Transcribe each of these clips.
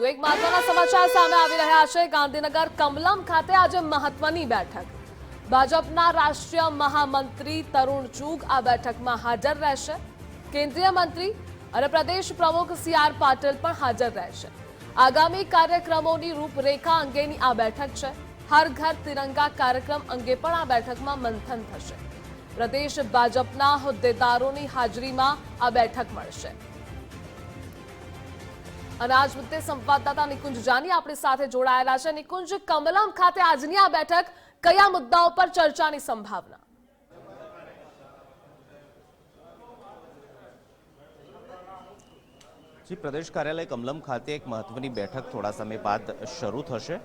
વધુ એક મહત્વના સમાચાર સામે આવી રહ્યા છે. ગાંધીનગર કમલમ ખાતે આજે મહત્વની બેઠક. ભાજપના રાષ્ટ્રીય મહામંત્રી તરુણ ચુગ આ બેઠકમાં હાજર રહેશે. કેન્દ્રીય મંત્રી અને પ્રદેશ પ્રમુખ સી આર પાટીલ પણ હાજર રહેશે. આગામી કાર્યક્રમોની રૂપરેખા અંગેની આ બેઠક છે. હર ઘર તિરંગા કાર્યક્રમ અંગે પણ આ બેઠકમાં મંથન થશે. પ્રદેશ ભાજપના હોદ્દેદારોની હાજરીમાં આ બેઠક મળશે. અને આજ મુદ્દે સંવાદદાતા નિકુંજ જાની આપણી સાથે જોડાયેલા છે. નિકુંજ, કમલમ ખાતે આજની આ બેઠક કયા મુદ્દાઓ પર ચર્ચાની સંભાવના? જી, પ્રદેશ કાર્યાલય કમલમ ખાતે એક મહત્વની બેઠક થોડા સમય બાદ શરૂ થશે.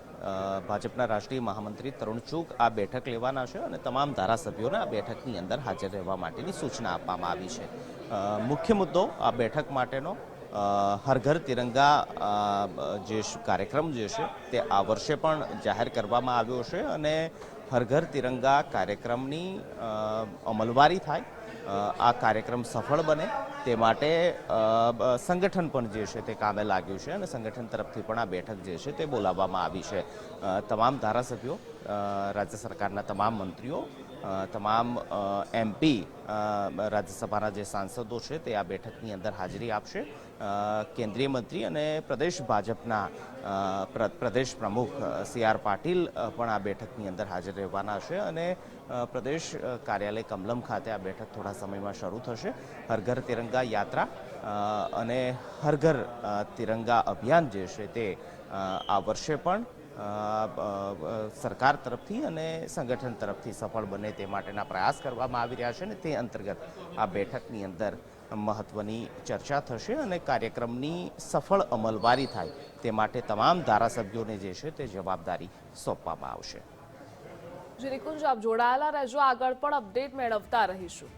ભાજપના રાષ્ટ્રીય મહામંત્રી તરુણ ચૂક આ બેઠક લેવાના છે અને તમામ ધારાસભ્યોને આ બેઠકની અંદર હાજર રહેવા માટેની સૂચના આપવામાં આવી છે. મુખ્ય મુદ્દો આ બેઠક માટેનો હર ઘર તિરંગા જે કાર્યક્રમ જે છે તે આ વર્ષે પણ જાહેર કરવામાં આવ્યો છે અને હર ઘર તિરંગા કાર્યક્રમની અમલવારી થાય આ કાર્યક્રમ સફળ બને તે માટે સંગઠન પણ જે છે તે કામે લાગ્યું છે અને સંગઠન તરફથી પણ આ બેઠક જે છે તે બોલાવવામાં આવી છે. તમામ ધારાસભ્યો રાજ્ય સરકારના તમામ મંત્રીઓ તમામ એમપી રાજ્યસભાના જે સાંસદો છે તે આ બેઠકની અંદર હાજરી આપશે. કેન્દ્રીય મંત્રી અને પ્રદેશ ભાજપના પ્રદેશ પ્રમુખ સી આર પાટીલ પણ આ બેઠકની અંદર હાજર રહેવાના છે અને પ્રદેશ કાર્યાલય કમલમ ખાતે આ બેઠક થોડા સમયમાં શરૂ થશે. હરઘર તિરંગા યાત્રા અને હરઘર તિરંગા અભિયાન જે છે તે આ વર્ષે પણ સરકાર તરફથી અને સંગઠન તરફથી સફળ બને તે માટેના પ્રયાસ કરવામાં આવી રહ્યા છે અને તે અંતર્ગત આ બેઠકની અંદર મહત્વની ચર્ચા થશે અને કાર્યક્રમની સફળ અમલવારી થાય તે માટે તમામ ધારાસભ્યોને જે છે તે જવાબદારી સોંપવામાં આવશે. જે નિકુંજ, આપ જોડાયેલા રહેજો. આગળ પણ અપડેટ મેળવતા રહીશું.